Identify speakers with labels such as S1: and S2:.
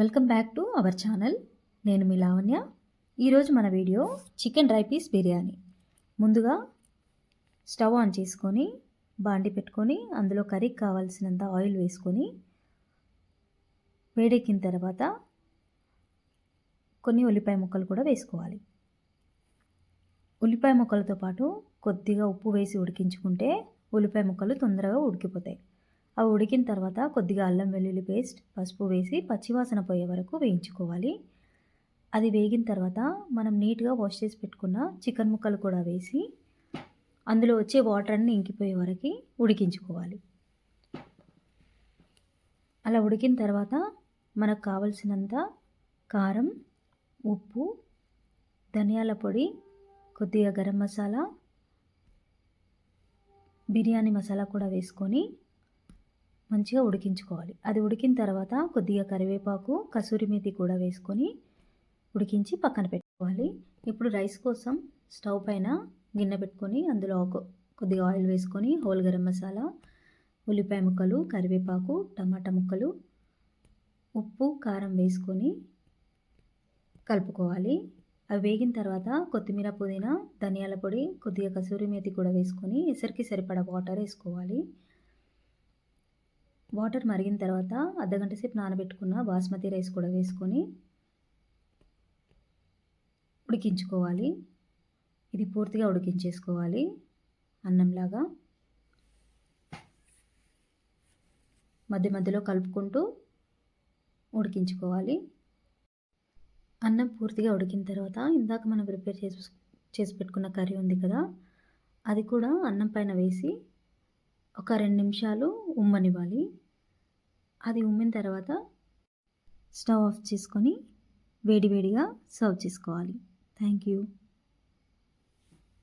S1: Welcome back to our channel. నేను మీ లావణ్య. ఈరోజు మన video chicken dry piece biryani. ముందుగా స్టవ్ ఆన్ చేసుకొని బాండి పెట్టుకొని అందులో కర్రీకి కావాల్సినంత ఆయిల్ వేసుకొని వేడెక్కిన తర్వాత కొన్ని ఉల్లిపాయ ముక్కలు కూడా వేసుకోవాలి. ఉల్లిపాయ ముక్కలతో పాటు కొద్దిగా ఉప్పు వేసి ఉడికించుకుంటే ఉల్లిపాయ ముక్కలు తొందరగా ఉడికిపోతాయి. అవి ఉడికిన తర్వాత కొద్దిగా అల్లం వెల్లుల్లి పేస్ట్ పసుపు వేసి పచ్చివాసన పోయే వరకు వేయించుకోవాలి. అది వేగిన తర్వాత మనం నీట్గా వాష్ చేసి పెట్టుకున్న చికెన్ ముక్కలు కూడా వేసి అందులో వచ్చే వాటర్ అన్ని ఇంకిపోయే వరకు ఉడికించుకోవాలి. అలా ఉడికిన తర్వాత మనకు కావలసినంత కారం ఉప్పు ధనియాల పొడి కొద్దిగా గరం మసాలా బిర్యానీ మసాలా కూడా వేసుకొని మంచిగా ఉడికించుకోవాలి. అది ఉడికిన తర్వాత కొద్దిగా కరివేపాకు కసూరి మేతి కూడా వేసుకొని ఉడికించి పక్కన పెట్టుకోవాలి. ఇప్పుడు రైస్ కోసం స్టవ్ పైన గిన్నె పెట్టుకొని అందులో ఒక కొద్దిగా ఆయిల్ వేసుకొని హోల్ గరం మసాలా ఉల్లిపాయ ముక్కలు కరివేపాకు టమాటా ముక్కలు ఉప్పు కారం వేసుకొని కలుపుకోవాలి. అవి వేగిన తర్వాత కొత్తిమీర పుదీనా ధనియాల పొడి కొద్దిగా కసూరి మేతి కూడా వేసుకొని ఎసరికి సరిపడా వాటర్ వేసుకోవాలి. వాటర్ మరిగిన తర్వాత అర్ధగంట సేపు నానబెట్టుకున్న బాస్మతి రైస్ కూడా వేసుకొని ఉడికించుకోవాలి. ఇది పూర్తిగా ఉడికించేసుకోవాలి అన్నంలాగా. మధ్య మధ్యలో కలుపుకుంటూ ఉడికించుకోవాలి. అన్నం పూర్తిగా ఉడికిన తర్వాత ఇందాక మనం ప్రిపేర్ చేసి చేసి పెట్టుకున్న కర్రీ ఉంది కదా అది కూడా అన్నం పైన వేసి ఒక రెండు నిమిషాలు ఉమ్మనివ్వాలి. అది ఉమ్మిన తర్వాత స్టవ్ ఆఫ్ చేసుకొని వేడివేడిగా సర్వ్ చేసుకోవాలి. Thank you.